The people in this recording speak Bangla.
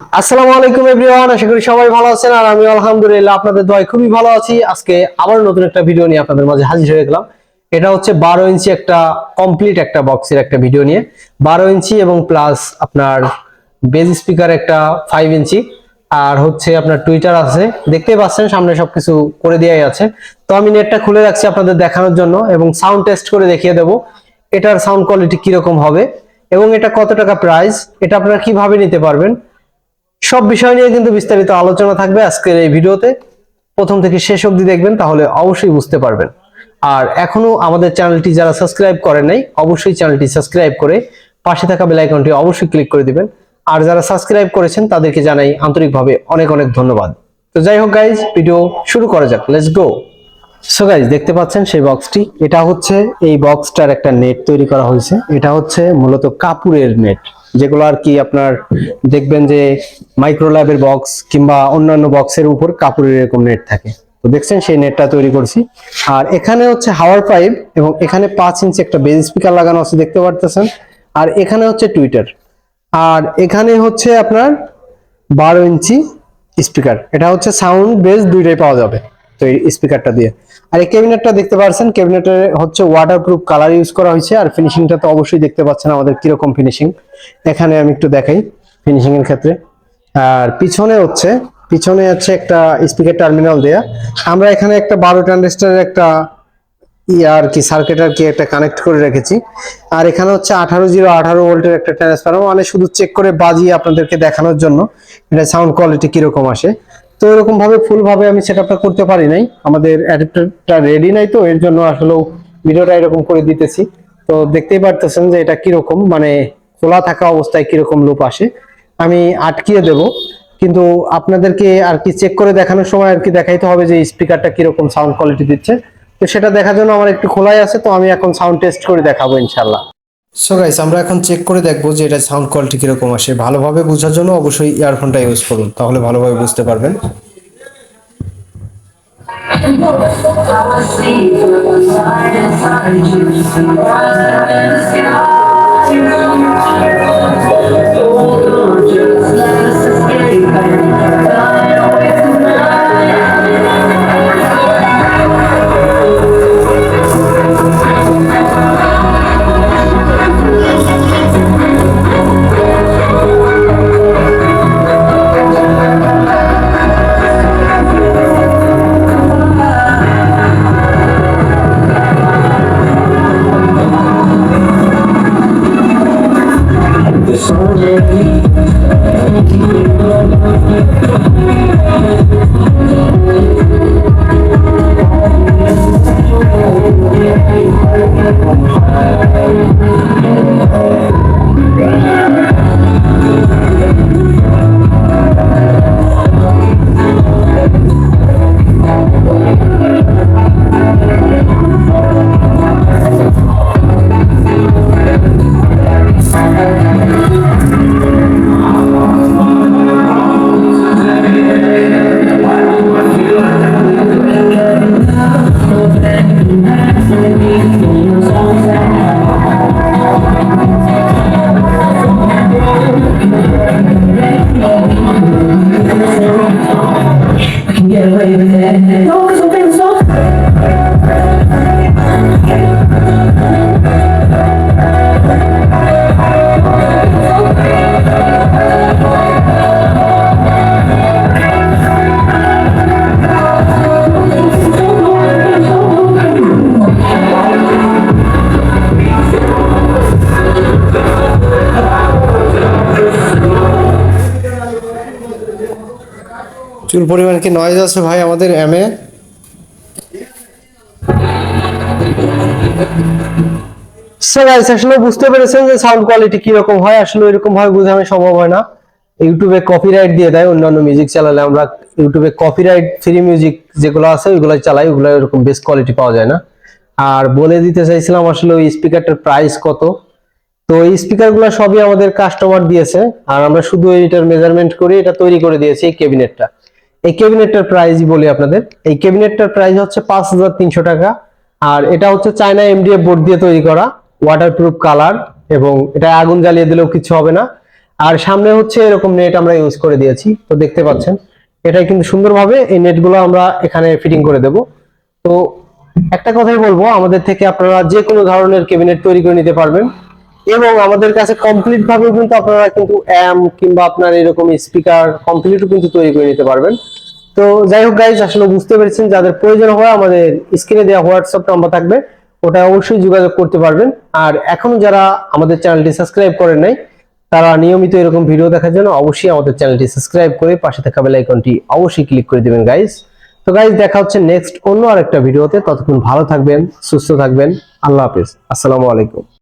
আসসালামু আলাইকুম এভরিওয়ান, আশা করি সবাই ভালো আছেন। আর আমি আলহামদুলিল্লাহ আপনাদের দয় খুবই ভালো আছি। আজকে আবার নতুন একটা ভিডিও নিয়ে আপনাদের মাঝে হাজির হয়ে গেলাম। এটা হচ্ছে বারো ইঞ্চি একটা কমপ্লিট একটা বক্সের একটা ভিডিও নিয়ে। বারো ইঞ্চি এবং প্লাস আপনার বেজ স্পিকার একটা ফাইভ ইঞ্চি। আর হচ্ছে আপনার টুইটার আছে। দেখতেই পাচ্ছেন, সামনে সবকিছু করে দেওয়াই আছে। তো আমি নেটটা খুলে রাখছি আপনাদের দেখানোর জন্য এবং সাউন্ড টেস্ট করে দেখিয়ে দেবো। এটার সাউন্ড কোয়ালিটি কীরকম হবে এবং এটা কত টাকা প্রাইস এটা আপনারা কীভাবে নিতে পারবেন? সব বিষয় নিয়ে কিন্তু বিস্তারিত আলোচনা থাকবে আজকের এই ভিডিওতে। প্রথম থেকে শেষ অবধি দেখবেন, তাহলে অবশ্যই বুঝতে পারবেন। আর এখনও আমাদের চ্যানেলটি যারা সাবস্ক্রাইব করেন নাই, অবশ্যই চ্যানেলটি সাবস্ক্রাইব করে পাশে থাকা বেল আইকনটি অবশ্যই ক্লিক করে দিবেন। আর যারা সাবস্ক্রাইব করেছেন, তাদেরকে জানাই আন্তরিকভাবে অনেক অনেক ধন্যবাদ। তো যাই হোক গাইজ ভিডিও শুরু করা যাক। লেটস গো সো গাইজ দেখতে পাচ্ছেন সেই বক্সটি এটা হচ্ছে এই বক্সটার একটা নেট তৈরি করা হয়েছে। এটা হচ্ছে মূলত কাপুরের নেট যেগুলো আর কি আপনার দেখবেন যে মাইক্রোল্যাবের বক্স কিংবা অন্যান্য বক্সের উপর কাপড়ের এরকম নেট থাকে। তো দেখছেন সেই নেটটা তৈরি করছি। আর এখানে হচ্ছে হাওয়ার পাইপ এবং এখানে পাঁচ ইঞ্চি একটা বেজ স্পিকার লাগানো আছে, দেখতে পারতেছেন। আর এখানে হচ্ছে টুইটার আর এখানে হচ্ছে আপনার বারো ইঞ্চি স্পিকার এটা হচ্ছে সাউন্ড বেস দুইটাই পাওয়া যাবে, তো এই স্পিকারটা দিয়ে। আর এই ক্যাবিনেটটা দেখতে পাচ্ছেন, ক্যাবিনেটে হচ্ছে ওয়াটারপ্রুফ কালার ইউজ করা হয়েছে, আর ফিনিশিংটা তো অবশ্যই দেখতে পাচ্ছেন আমাদের কীরকম ফিনিশিং এখানে আমি একটু দেখাই ফিনিশিং এর ক্ষেত্রে। আর পিছনে হচ্ছে পিছনে হচ্ছে একটা স্পিকার টার্মিনাল দেয়া। আমরা এখানে একটা বারো ট্রানজিস্টারের একটা ইয়ে আর কি সার্কিট আর কি একটা কানেক্ট করে রেখেছি। আর এখানে হচ্ছে আঠারো জিরো আঠারো ভোল্টের একটা ট্রান্সফার্মার মানে শুধু চেক করে বাজিয়ে আপনাদেরকে দেখানোর জন্য। এটা সাউন্ড কোয়ালিটি কীরকম আসে। তো এরকম ভাবে ফুল ভাবে আমি সেটআপটা করতে পারি নাই। আমাদের অ্যাডাপ্টারটা রেডি নাই তো, এর জন্য আসলেও ভিডিওটা এরকম করে দিতেছি। তো দেখতেই পারতেছেন যে এটা কীরকম মানে খোলা থাকা অবস্থায় কীরকম লুপ আসে। আমি আটকিয়ে দেব, কিন্তু আপনাদেরকে আর কি চেক করে দেখানোর সময় আর কি দেখাইতে হবে যে স্পিকারটা কীরকম সাউন্ড কোয়ালিটি দিচ্ছে। তো সেটা দেখার জন্য আমার একটু খোলাই আছে, তো আমি এখন সাউন্ড টেস্ট করে দেখাবো ইনশাল্লাহ সো গাইস আমরা এখন চেক করে দেখব যে এটা সাউন্ড কোয়ালিটি কীরকম আসে। ভালোভাবে বোঝার জন্য অবশ্যই ইয়ারফোনটা ইউজ করুন, তাহলে ভালোভাবে বুঝতে পারবেন। Não, não pensou চুল পরিমাণ কি নয়েজ আছে ভাই আমাদের সো গাইস আসলে বুঝতে পেরেছেন যে সাউন্ড কোয়ালিটি কি রকম হয়। আসলে এরকম ভাবে বোঝানো সম্ভব হয় না। ইউটিউবে কপিরাইট দিয়ে দেয় অন্যান্য মিউজিক চালালে আমরা ইউটিউবে কপিরাইট ফ্রি মিউজিক যেগুলো আছে ওইগুলো চালাই। ওগুলো এরকম বেস্ট কোয়ালিটি পাওয়া যায় না। আর বলে দিতে চাইছিলাম আসলে ওই স্পিকারটার প্রাইস কত। তো এই স্পিকারগুলো সবই আমাদের কাস্টমার দিয়েছে। আর আমরা শুধু এটার মেজারমেন্ট করে, এটা তৈরি করে দিয়েছি এই ক্যাবিনেটটা এই ক্যাবিনেটটার প্রাইসই বলি আপনাদের। এই ক্যাবিনেটটার প্রাইস হচ্ছে পাঁচ হাজার তিনশো টাকা। আর এটা হচ্ছে চায়না এমডিএফ বোর্ড দিয়ে তৈরি করা ওয়াটারপ্রুফ কালার এবং এটা আগুন জ্বালিয়ে দিলেও কিছু হবে না। আর সামনে হচ্ছে এরকম নেট আমরা ইউজ করে দিয়েছি, তো দেখতে পাচ্ছেন। এটাই কিন্তু সুন্দরভাবে এই নেটগুলো আমরা এখানে ফিটিং করে দেব। তো একটা কথাই বলব, আমাদের থেকে আপনারা যে কোনো ধরনের ক্যাবিনেট তৈরি করে নিতে পারবেন। এবং আমাদের কাছে কমপ্লিট ভাবে কিন্তু আপনারা কিন্তু অ্যাম কিংবা আপনার এরকম স্পিকার কমপ্লিটও কিন্তু তৈরি করে নিতে পারবেন। তো যাই হোক গাইজ আসলে বুঝতে পেরেছেন, যাদের প্রয়োজন হয় আমাদের স্ক্রিনে দেওয়া হোয়াটসঅ্যাপ নাম্বার থাকবে, ওটা অবশ্যই যোগাযোগ করতে পারবেন। আর এখনও যারা আমাদের চ্যানেলটি সাবস্ক্রাইব করেন নাই, তারা নিয়মিত এরকম ভিডিও দেখার জন্য অবশ্যই আমাদের চ্যানেলটি সাবস্ক্রাইব করে পাশে থাকা বেল আইকনটি অবশ্যই ক্লিক করে দিবেন গাইজ তো গাইজ দেখা হচ্ছে নেক্সট অন্য আরেকটা ভিডিওতে ততক্ষণ ভালো থাকবেন, সুস্থ থাকবেন। আল্লাহ হাফেজ। আসসালামু আলাইকুম।